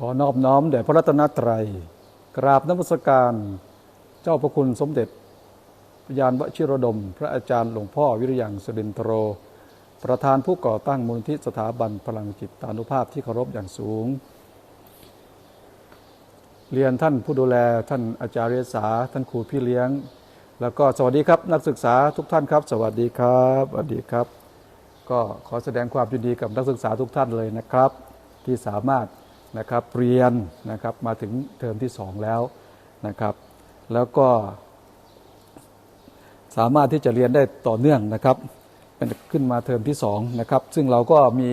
ขอนอบน้อมแด่พระรัตนตรัย กราบนมัสการ เจ้าพระคุณสมเด็จพยานวชิรดม พระอาจารย์หลวงพ่อวิริยังสรินทโร ประธานผู้ก่อตั้งมูลที่สถาบันพลังจิตตานุภาพที่เคารพอย่างสูง เรียนท่านผู้ดูแลท่านอาจารย์สาท่านครูพี่เลี้ยง แล้วก็สวัสดีครับ นักศึกษาทุกท่านครับ สวัสดีครับสวัสดีครับ ก็ขอแสดงความยินดีกับนักศึกษาทุกท่านเลยนะครับ ที่สามารถ นะครับเรียนนะครับมาถึงเทอมที่ 2 แล้วนะครับ แล้วก็ สามารถที่จะเรียนได้ต่อเนื่องนะครับเป็นขึ้นมาเทอมที่2นะครับซึ่งเราก็มี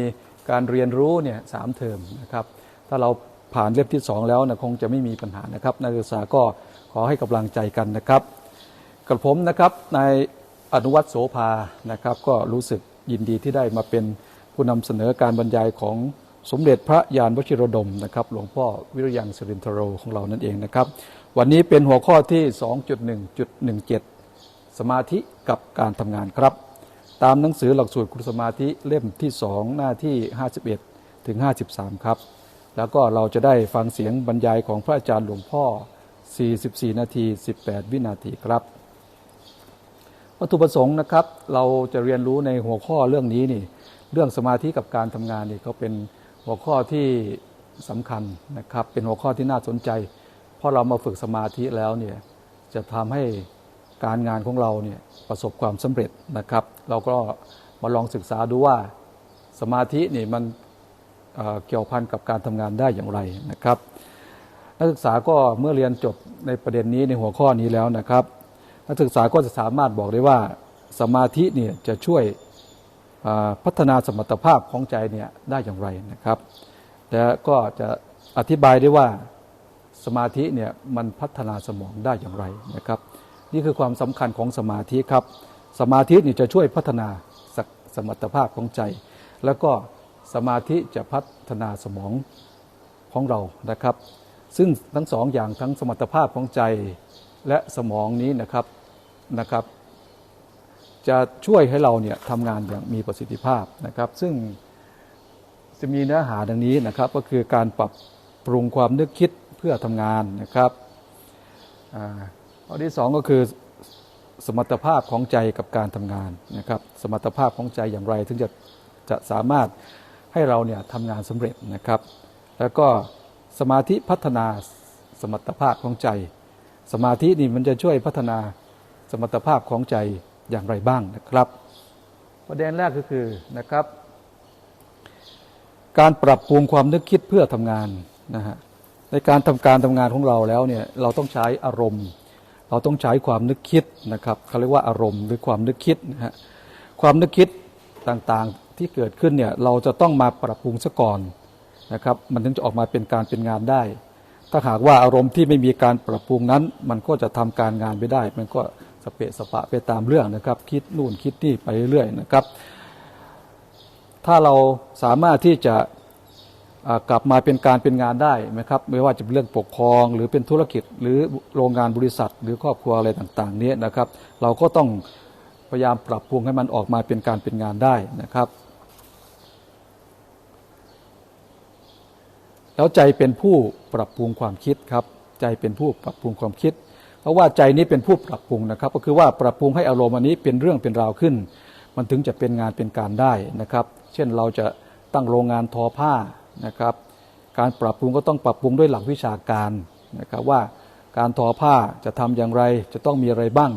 การเรียนรู้เนี่ยสามเทอมนะครับถ้าเราผ่านเล่มที่ 2 แล้วนะคงจะไม่มีปัญหานะครับนักศึกษาก็ขอให้กำลังใจกันนะครับกับผมนะครับนายอนุวัตโสภานะครับ ก็รู้สึกยินดีที่ได้มาเป็นผู้นำเสนอการบรรยายของ สมเด็จพระยานวชิรดมนะครับหลวงพ่อวิริยังสิรินทโรของเรานั่นเองนะครับ วันนี้เป็นหัวข้อที่ 2.1.17 สมาธิกับการทำงานครับ ตามหนังสือหลักสูตรครูสมาธิเล่มที่ 2 หน้าที่ 51 ถึง 53 ครับ แล้วก็เราจะได้ฟังเสียงบรรยายของพระอาจารย์หลวงพ่อ 44 นาที 18 วินาทีครับ วัตถุประสงค์นะครับ เราจะเรียนรู้ในหัวข้อเรื่องนี้นี่เรื่องสมาธิกับการทำงานนี่เขาเป็น หัวข้อที่สำคัญนะครับ เป็นหัวข้อที่น่าสนใจ เพราะเรามาฝึกสมาธิแล้วเนี่ยจะทำให้การงานของเราเนี่ยประสบความสำเร็จนะครับ เราก็มาลองศึกษาดูว่าสมาธินี่มันเเกี่ยวพันกับการทำงานได้อย่างไรนะครับ นักศึกษาก็เมื่อเรียนจบในประเด็นนี้ในหัวข้อนี้แล้วนะครับ นักศึกษาก็จะสามารถบอกได้ว่าสมาธิเนี่ยจะช่วย พัฒนาสมรรถภาพของใจเนี่ยได้อย่างไรนะครับและก็จะอธิบายได้ว่าสมาธิเนี่ยมันพัฒนาสมองได้อย่างไรนะครับ นี่คือความสำคัญของสมาธิครับ สมาธินี่จะช่วยพัฒนาสสมรรถภาพของใจ แล้วก็สมาธิจะพัฒนาสมองของเรานะครับ ซึ่งทั้งสองอย่างทั้งสมรรถภาพของใจและสมองนี้นะครับนะครับ จะช่วยให้เราเนี่ยทำงานอย่างมีประสิทธิภาพนะครับ ซึ่งจะมีเนื้อหาดังนี้นะครับ ก็คือการปรับปรุงความนึกคิดเพื่อทำงานนะครับอ่าข้อที่สองก็คือสมรรถภาพของใจกับการทำงานนะครับ สมรรถภาพของใจอย่างไรถึงจะจะสามารถให้เราเนี่ยทำงานสำเร็จนะครับ แล้วก็สมาธิพัฒนาสมรรถภาพของใจ สมาธินี่มันจะช่วยพัฒนาสมรรถภาพของใจ อย่างไรบ้างนะครับ ประเด็นแรกก็คือนะครับ การปรับปรุงความนึกคิดเพื่อทำงานนะฮะในการทำการทำงานของเราแล้วเนี่ยเราต้องใช้อารมณ์ เราต้องใช้ความนึกคิดนะครับเขาเรียกว่าอารมณ์หรือความนึกคิดนะฮะความนึกคิดต่างๆที่เกิดขึ้นเนี่ยเราจะต้องมาปรับปรุงซะก่อนนะครับ มันถึงจะออกมาเป็นการเป็นงานได้ ถ้าหากว่าอารมณ์ที่ไม่มีการปรับปรุงนั้น มันก็จะทำการงานไม่ได้ มันก็ สเปะสปะไปตามเรื่องนะครับ คิดนู่นคิดนี่ไปเรื่อยนะครับ ถ้าเราสามารถที่จะกลับมาเป็นการเป็นงานได้นะครับไม่ว่าจะเป็นเรื่องปกครอง หรือเป็นธุรกิจหรือโรงงานบริษัท หรือครอบครัวอะไรต่างๆเนี้นะครับ เราก็ต้องพยายามปรับปรุงให้มันออกมาเป็นการเป็นงานได้นะครับ แล้วใจเป็นผู้ปรับปรุงความคิดครับ ใจเป็นผู้ปรับปรุงความคิด เพราะว่าใจนี้เป็นผู้ปรับปรุงนะครับ ก็คือว่าปรับปรุงให้อารมณ์อันนี้เป็นเรื่องเป็นราวขึ้น มันถึงจะเป็นงานเป็นการได้นะครับ เช่นเราจะตั้งโรงงานทอผ้านะครับ การปรับปรุงก็ต้องปรับปรุงด้วยหลักวิชาการนะครับว่าการทอผ้าจะทำอย่างไรจะต้องมีอะไรบ้าง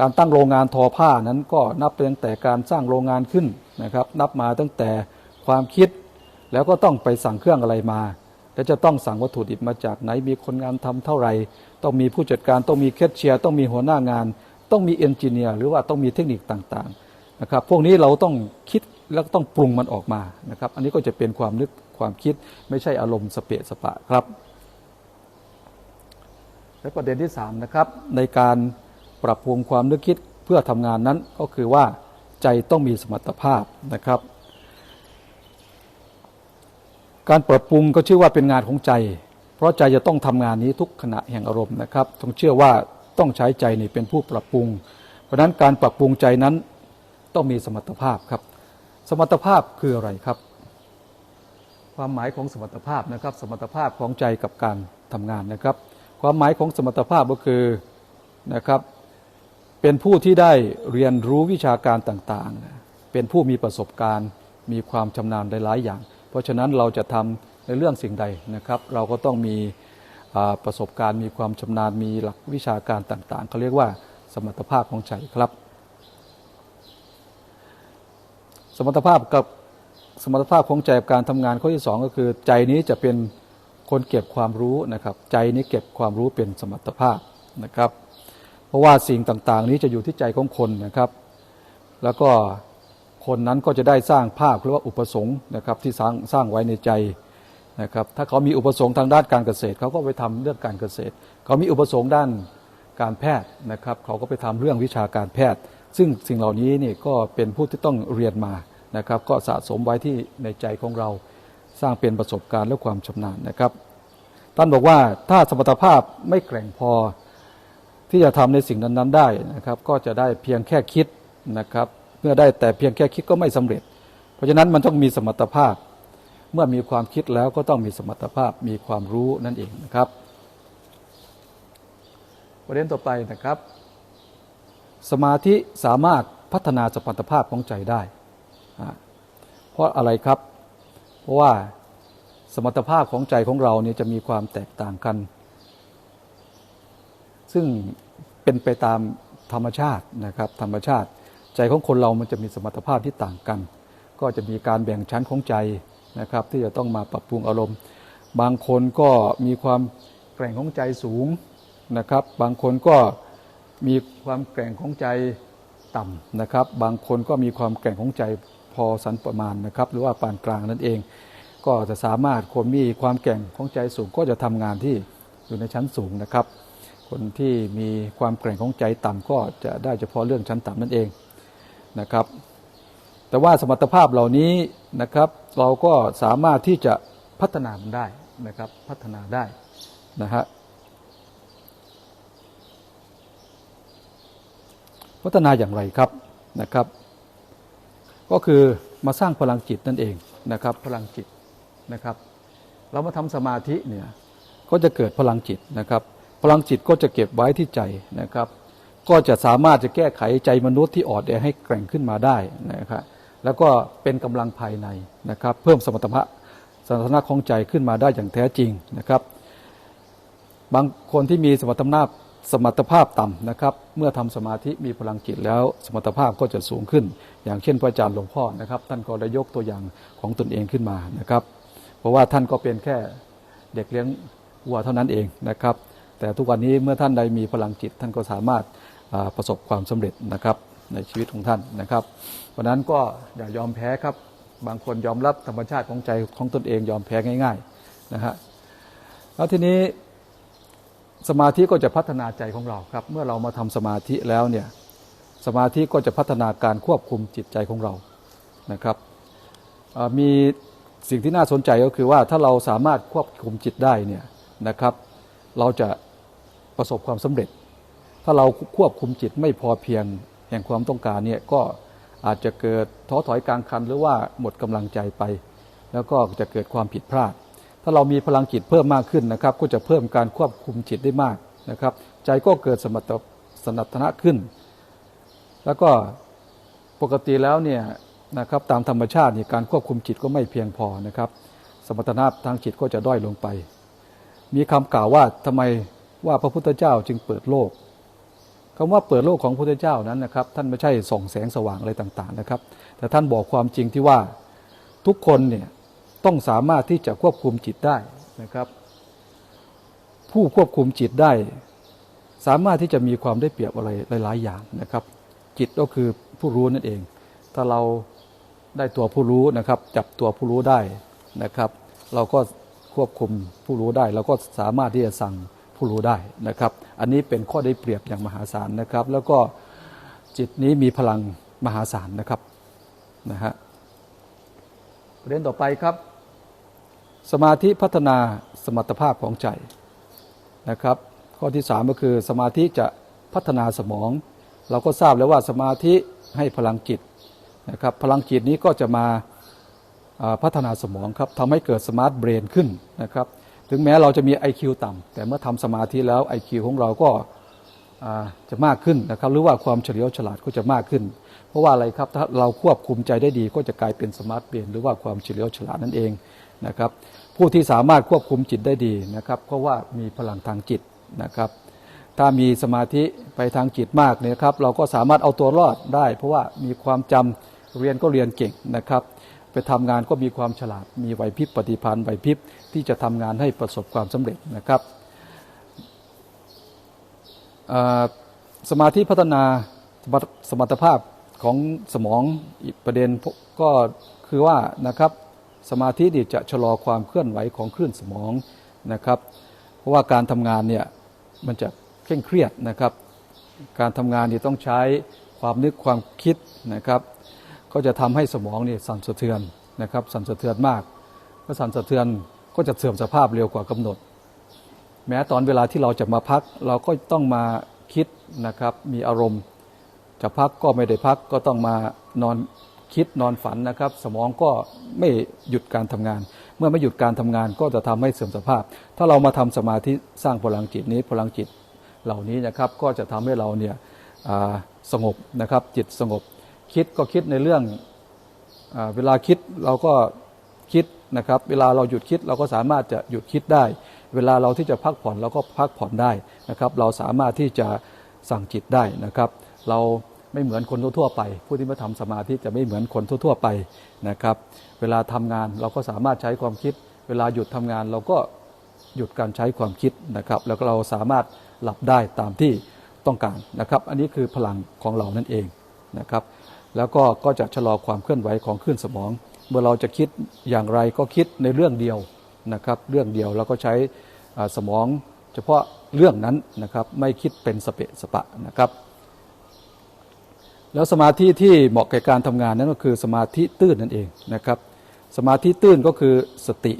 การตั้งโรงงานทอผ้านั้นก็นับตั้งแต่การสร้างโรงงานขึ้นนะครับ นับมาตั้งแต่ความคิดแล้วก็ต้องไปสั่งเครื่องอะไรมา แล้วจะต้องสั่งวัตถุดิบมาจากไหนมีคนงานทำเท่าไหร่ ต้องมีผู้จัดการต้องมีแคชเชียร์ต้องมีหัวหน้างาน ต้องมีเอนจิเนียร์หรือว่าต้องมีเทคนิคต่างๆนะครับพวกนี้เราต้องคิดแล้วต้องปรุงมันออกมานะครับ อันนี้ก็จะเป็นความนึกความคิดไม่ใช่อารมณ์สเปะสปะครับ และประเด็นที่สามนะครับในการปรับปรุงความนึกคิดเพื่อทำงานนั้นก็คือว่าใจต้องมีสมรรถภาพนะครับ การปรับปรุงก็ชื่อว่าเป็นงานของใจ เพราะใจจะต้องทำงานนี้ทุกขณะแห่งอารมณ์นะครับต้องเชื่อว่าต้องใช้ใจนี่เป็นผู้ปรับปรุง เพราะฉะนั้นการปรับปรุงใจนั้นต้องมีสมรรถภาพครับ สมรรถภาพคืออะไรครับ ความหมายของสมรรถภาพนะครับ สมรรถภาพของใจกับการทำงานนะครับ ความหมายของสมรรถภาพก็คือนะครับ เป็นผู้ที่ได้เรียนรู้วิชาการต่างๆ เป็นผู้มีประสบการณ์ มีความชำนาญหลายๆอย่าง เพราะฉะนั้นเราจะทำในเรื่องสิ่งใดนะครับ เราก็ต้องมีประสบการณ์มีความชำนาญมีหลักวิชาการต่างๆเขาเรียกว่าสมรรถภาพของใจครับ สมรรถภาพกับสมรรถภาพของใจกับการทำงานข้อที่สองก็คือ ใจนี้จะเป็นคนเก็บความรู้นะครับ ใจนี้เก็บความรู้เป็นสมรรถภาพนะครับ เพราะว่าสิ่งต่างๆ นี้จะอยู่ที่ใจของคนนะครับ แล้วก็ คนนั้นก็จะได้สร้างภาพหรือว่าอุปสงค์นะครับที่สร้างสร้างไว้ในใจนะครับถ้าเขามีอุปสงค์ทางด้านการเกษตรเขาก็ไปทำเรื่องการเกษตร เขามีอุปสงค์ด้านการแพทย์นะครับเขาก็ไปทำเรื่องวิชาการแพทย์ ซึ่งสิ่งเหล่านี้นี่ก็เป็นผู้ที่ต้องเรียนมานะครับก็สะสมไว้ที่ในใจของเราสร้างเป็นประสบการณ์และความชำนาญนะครับท่านบอกว่าถ้าสมรรถภาพไม่แกร่งพอที่จะทำในสิ่งนั้นๆได้นะครับก็จะได้เพียงแค่คิดนะครับ มื่อได้แต่เพียงแค่คิดก็ไม่สำเร็จ เพราะฉะนั้นมันต้องมีสมรรถภาพ เมื่อมีความคิดแล้วก็ต้องมีสมรรถภาพมีความรู้นั่นเองนะครับประเด็นต่อไปนะครับ สมาธิสามารถพัฒนาสมรรถภาพของใจได้ เพราะอะไรครับ เพราะว่าสมรรถภาพของใจของเราเนี่ยจะมีความแตกต่างกัน ซึ่งเป็นไปตามธรรมชาตินะครับธรรมชาติ ใจของคนเรามันจะมีสมรรถภาพที่ต่างกัน ก็จะมีการแบ่งชั้นของใจนะครับ ที่จะต้องมาปรับปรุงอารมณ์ บางคนก็มีความแกร่งของใจสูงนะครับ บางคนก็มีความแกร่งของใจต่ำนะครับ บางคนก็มีความแกร่งของใจพอสันประมาณนะครับ หรือว่าปานกลางนั่นเอง ก็จะสามารถคนมีความแกร่งของใจสูงก็จะทำงานที่อยู่ในชั้นสูงนะครับ คนที่มีความแกร่งของใจต่ำก็จะได้เฉพาะเรื่องชั้นต่ำนั่นเอง นะครับ แต่ว่าสมรรถภาพเหล่านี้นะครับ เราก็สามารถที่จะพัฒนามันได้นะครับ พัฒนาได้นะฮะพัฒนาอย่างไรครับนะครับ ก็คือมาสร้างพลังจิตนั่นเองนะครับ พลังจิตนะครับ เรามาทำสมาธิเนี่ยก็จะเกิดพลังจิตนะครับ พลังจิตก็จะเก็บไว้ที่ใจนะครับ ก็จะสามารถจะแก้ไขใจมนุษย์ที่อ่อนแอให้แกร่งขึ้นมาได้นะครับแล้วก็เป็นกำลังภายในนะครับ เพิ่มสมรรถภาพสมรรถนะของใจขึ้นมาได้อย่างแท้จริงนะครับ บางคนที่มีสมรรถภาพสมรรถภาพต่ำนะครับ เมื่อทำสมาธิมีพลังจิตแล้วสมรรถภาพก็จะสูงขึ้น อย่างเช่นพระอาจารย์หลวงพ่อนะครับ ท่านก็ได้ยกตัวอย่างของตนเองขึ้นมานะครับ เพราะว่าท่านก็เป็นแค่เด็กเลี้ยงวัวเท่านั้นเองนะครับ แต่ทุกวันนี้เมื่อท่านใดมีพลังจิต ท่านก็สามารถ ประสบความสำเร็จนะครับในชีวิตของท่านนะครับ เพราะนั้นก็อย่ายอมแพ้ครับ บางคนยอมรับธรรมชาติของใจของตนเองยอมแพ้ง่ายๆนะฮะแล้วทีนี้สมาธิก็จะพัฒนาใจของเราครับ เมื่อเรามาทำสมาธิแล้วเนี่ยสมาธิก็จะพัฒนาการควบคุมจิตใจของเรานะครับมีสิ่งที่น่าสนใจก็คือว่าถ้าเราสามารถควบคุมจิตได้เนี่ยนะครับ เราจะประสบความสำเร็จ ถ้าเราควบคุมจิตไม่พอเพียงแห่งความต้องการเนี่ยก็อาจจะเกิดท้อถอยกลางคันหรือว่าหมดกำลังใจไป แล้วก็จะเกิดความผิดพลาด ถ้าเรามีพลังจิตเพิ่มมากขึ้นนะครับ ก็จะเพิ่มการควบคุมจิตได้มากนะครับ ใจก็เกิดสมรรถสนัตนะขึ้น แล้วก็ปกติแล้วเนี่ยนะครับตามธรรมชาตินี่การควบคุมจิตก็ไม่เพียงพอนะครับ สมรรถนะทางจิตก็จะด้อยลงไป มีคำกล่าวว่าทำไมว่าพระพุทธเจ้าจึงเปิดโลก คำว่าเปิดโลกของพระพุทธเจ้านั้นนะครับ ท่านไม่ใช่ส่องแสงสว่างอะไรต่างๆนะครับ แต่ท่านบอกความจริงที่ว่าทุกคนเนี่ยต้องสามารถที่จะควบคุมจิตได้นะครับ ผู้ควบคุมจิตได้ สามารถที่จะมีความได้เปรียบอะไรหลาย ๆ อย่างนะครับ จิตก็คือผู้รู้นั่นเอง ถ้าเราได้ตัวผู้รู้นะครับ จับตัวผู้รู้ได้นะครับ เราก็ควบคุมผู้รู้ได้ เราก็สามารถที่จะสั่ง ผู้รู้ได้นะครับ อันนี้เป็นข้อได้เปรียบอย่างมหาศาลนะครับ แล้วก็จิตนี้มีพลังมหาศาลนะครับนะฮะประเด็นต่อไปครับ สมาธิพัฒนาสมรรถภาพของใจนะครับ ข้อที่สามก็คือสมาธิจะพัฒนาสมอง เราก็ทราบแล้วว่าสมาธิให้พลังจิตนะครับพลังจิตนี้ก็จะมาพัฒนาสมองครับทำให้เกิดสมาร์ทเบรนขึ้นนะครับ ถึงแม้เราจะมี IQ ต่ำแต่เมื่อทำสมาธิแล้ว IQ ของเราก็าจะมากขึ้นนะครับ หรือว่าความเฉลียวฉลาดก็จะมากขึ้น เพราะว่าอะไรครับถ้าเราควบคุมใจได้ดีก็จะกลายเป็นสมาร์ทเบรนหรือว่าความเฉลียวฉลาดนั่นเองนะครับ ผู้ที่สามารถควบคุมจิตได้ดีนะครับ เพราะว่ามีพลังทางจิตนะครับ ถ้ามีสมาธิไปทางจิตมากเนี่ยครับ เราก็สามารถเอาตัวรอดได้ เพราะว่ามีความจำเรียนก็เรียนเก่งนะครับ ไปทำงานก็มีความฉลาด มีไหวพริบปฏิภาณไหวพริบที่จะทำงานให้ประสบความสำเร็จนะครับสมาธิพัฒนาสมรรถสมรรถภาพของสมองอีกประเด็นก็คือว่านะครับสมาธินี่จะชะลอความเคลื่อนไหวของคลื่นสมองนะครับ เพราะว่าการทำงานเนี่ยมันจะเคร่งเครียดนะครับ การทำงานนี่ต้องใช้ความนึกความคิดนะครับ ก็จะทำให้สมองนี่สั่นสะเทือนนะครับสั่นสะเทือนมากเมื่อสั่นสะเทือนก็จะเสื่อมสภาพเร็วกว่ากำหนด แม้ตอนเวลาที่เราจะมาพัก เราก็ต้องมาคิดนะครับมีอารมณ์ จะพักก็ไม่ได้พักก็ต้องมานอนคิดนอนฝันนะครับ สมองก็ไม่หยุดการทำงาน เมื่อไม่หยุดการทำงานก็จะทำให้เสื่อมสภาพ ถ้าเรามาทำสมาธิสร้างพลังจิตนี้พลังจิตเหล่านี้นะครับก็จะทำให้เราเนี่ยสงบนะครับจิตสงบ คิดก็คิดในเรื่องอเวลาคิดเราก็คิดนะครับ เวลาเราหยุดคิดเราก็สามารถจะหยุดคิดได้ เวลาเราที่จะพักผ่อนเราก็พักผ่อนได้นะครับ เราสามารถที่จะสั่งจิตได้นะครับ เราไม่เหมือนคนทั่วไป ผู้ที่มาทำสมาธิจะไม่เหมือนคนทั่ว ๆ ไปนะครับ เวลาทำงานเราก็สามารถใช้ความคิด เวลาหยุดทำงานเราก็หยุดการใช้ความคิดนะครับ แล้วก็เราสามารถหลับได้ตามที่ต้องการนะครับ อันนี้คือพลังของเรานั่นเองนะครับ แล้วก็ก็จะชะลอความเคลื่อนไหวของคลื่นสมอง เมื่อเราจะคิดอย่างไรก็คิดในเรื่องเดียวนะครับ เรื่องเดียวแล้วก็ใช้สมองเฉพาะเรื่องนั้นนะครับไม่คิดเป็นสเปะสปะนะครับ แล้วสมาธิที่เหมาะแก่การทำงานนั้นก็คือสมาธิตื้นนั่นเองนะครับ สมาธิตื้นก็คือสติ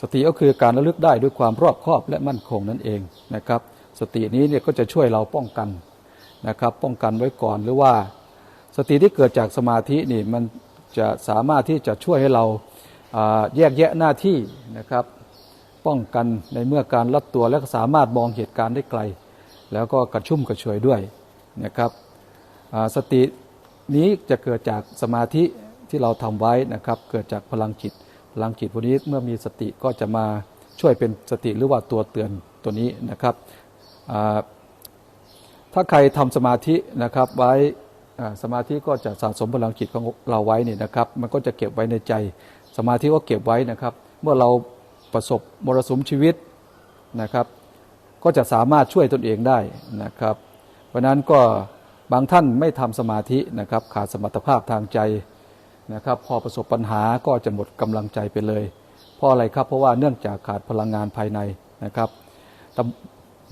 สติก็คือการระลึกได้ด้วยความรอบคอบและมั่นคงนั่นเองนะครับ สตินี้เนี่ยก็จะช่วยเราป้องกันนะครับ ป้องกันไว้ก่อนหรือว่า สติที่เกิดจากสมาธินี่มันจะสามารถที่จะช่วยให้เราแยกแยะหน้าที่นะครับ ป้องกันในเมื่อการลัดตัวและสามารถมองเหตุการณ์ได้ไกล แล้วก็กระชุ่มกระชวยด้วยนะครับสตินี้จะเกิดจากสมาธิที่เราทำไว้นะครับ เกิดจากพลังจิตพลังจิตพวกนี้เมื่อมีสติก็จะมาช่วยเป็นสติหรือว่าตัวเตือนตัวนี้นะครับถ้าใครทำสมาธินะครับไว้ สมาธิก็จะสะสมพลังจิตของเราไว้นี่นะครับ มันก็จะเก็บไว้ในใจ สมาธิก็เก็บไว้นะครับ เมื่อเราประสบมรสุมชีวิตนะครับ ก็จะสามารถช่วยตนเองได้นะครับ เพราะนั้นก็บางท่านไม่ทำสมาธินะครับ ขาดสมรรถภาพทางใจนะครับ พอประสบปัญหาก็จะหมดกำลังใจไปเลยเพราะอะไรครับเพราะว่าเนื่องจากขาดพลังงานภายในนะครับ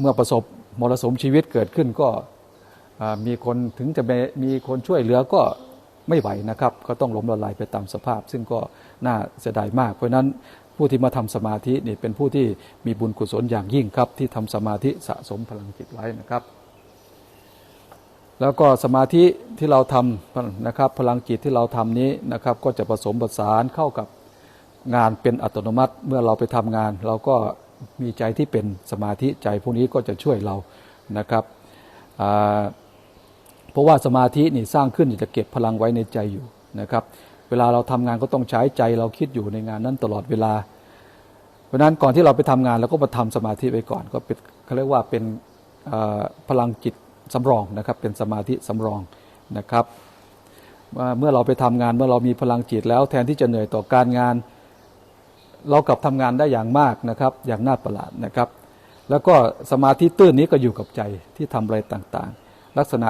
เมื่อประสบมรสุมชีวิตเกิดขึ้นก็ มีคนถึงจะมีคนช่วยเหลือก็ไม่ไหวนะครับ ก็ต้องล้มละลายไปตามสภาพ ซึ่งก็น่าเสียดายมาก เพราะนั้นผู้ที่มาทำสมาธินี่เป็นผู้ที่มีบุญกุศลอย่างยิ่งครับ ที่ทำสมาธิสะสมพลังจิตไว้นะครับ แล้วก็สมาธิที่เราทำนะครับ พลังจิตที่เราทำนี้นะครับ ก็จะผสมผสานเข้ากับงานเป็นอัตโนมัติ เมื่อเราไปทำงาน เราก็มีใจที่เป็นสมาธิใจพวกนี้ก็จะช่วยเรานะครับอ่า เพราะว่าสมาธินี่สร้างขึ้นจะเก็บพลังไว้ในใจอยู่นะครับ เวลาเราทำงานก็ต้องใช้ใจเราคิดอยู่ในงานนั้นตลอดเวลา เพราะนั้นก่อนที่เราไปทำงานเราก็มาทำสมาธิไว้ก่อน ก็เป็นเขาเรียกว่าเป็นพลังจิตสำรองนะครับ เป็นสมาธิสำรองนะครับเมื่อเราไปทำงานเมื่อเรามีพลังจิตแล้วแทนที่จะเหนื่อยต่อการงาน เรากลับทำงานได้อย่างมากนะครับ อย่างน่าประหลาดนะครับ แล้วก็สมาธิตื้นนี้ก็อยู่กับใจที่ทำอะไรต่างๆ ลักษณะ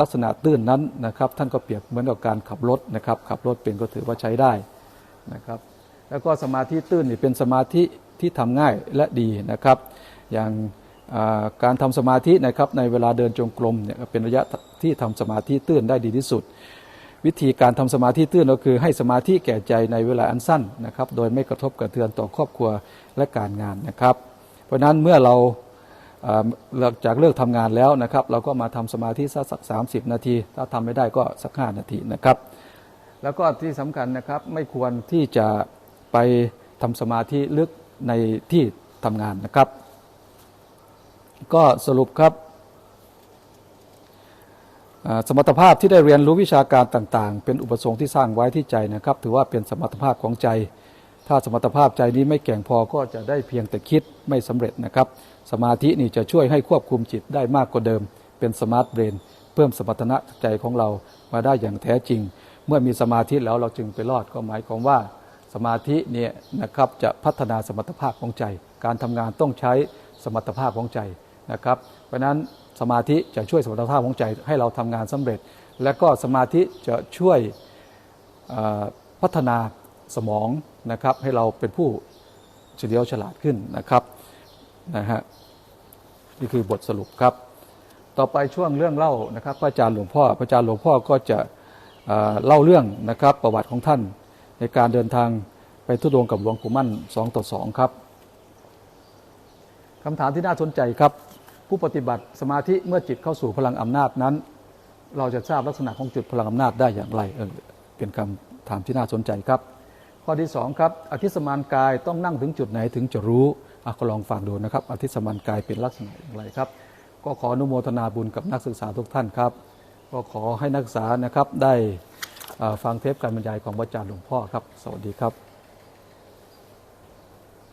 ลักษณะตื้นนั้นนะครับ ท่านก็เปรียบเหมือนกับการขับรถนะครับ ขับรถเป็นก็ถือว่าใช้ได้นะครับ แล้วก็สมาธิตื้นนี่เป็นสมาธิที่ทำง่ายและดีนะครับ อย่างการทำสมาธินะครับในเวลาเดินจงกรมเนี่ยเป็นระยะที่ทำสมาธิตื้นได้ดีที่สุด วิธีการทำสมาธิตื้นก็คือให้สมาธิแก่ใจในเวลาอันสั้นนะครับ โดยไม่กระทบกระเทือนต่อครอบครัวและการงานนะครับ เพราะฉะนั้นเมื่อเรา เอ่อเลิกจากเลิกทำงานแล้วนะครับ เราก็มาทำสมาธิสักสักสานาที ถ้าทำไม่ได้ก็สักห้านาทีนะครับ แล้วก็ที่สำคัญนะครับไม่ควรที่จะไปทำสมาธิลึกในที่ทำงานนะครับ ก็สรุปครับสมรรถภาพที่ได้เรียนรู้วิชาการต่างๆ เป็นอุปสงค์ที่สร้างไว้ที่ใจนะครับ ถือว่าเป็นสมรรถภาพของใจ ถ้าสมรรถภาพใจนี้ไม่แก่งพอก็จะได้เพียงแต่คิดไม่สำเร็จนะครับ สมาธินี่จะช่วยให้ควบคุมจิตได้มากกว่าเดิม เป็นสมาร์ทเบรนเพิ่มสมรรถนะใจของเรามาได้อย่างแท้จริง เมื่อมีสมาธิแล้วเราจึงไปรอดก็หมายความว่า สมาธิเนี่ยนะครับจะพัฒนาสมรรถภาพของใจ การทำงานต้องใช้สมรรถภาพของใจนะครับ เพราะนั้นสมาธิจะช่วยสมรรถภาพของใจให้เราทำงานสำเร็จ และก็สมาธิจะช่วยพัฒนา สมองนะครับ ให้เราเป็นผู้เฉลียวฉลาดขึ้นนะครับนะฮะนี่คือบทสรุปครับ ต่อไปช่วงเรื่องเล่านะครับพระอาจารย์หลวงพ่อพระอาจารย์หลวงพ่อก็จะเเล่าเรื่องนะครับประวัติของท่านในการเดินทางไปทุดงกับหลวงปู่มั่น2ต่อ2ครับคำถามที่น่าสนใจครับ ผู้ปฏิบัติสมาธิเมื่อจิตเข้าสู่พลังอำนาจนั้น เราจะทราบลักษณะของจุดพลังอำนาจได้อย่างไรเออเป็นคำถามที่น่าสนใจครับ ข้อที่สองครับอธิสมานกายต้องนั่งถึงจุดไหนถึงจะรู้อะก็ลองฟังดูนะครับ อธิสมานกายเป็นลักษณะอย่างไรครับ ก็ขออนุโมทนาบุญกับนักศึกษาทุกท่านครับ ก็ขอให้นักศึกษานะครับได้ฟังเทปการบรรยายของอาจารย์หลวงพ่อครับ สวัสดีครับ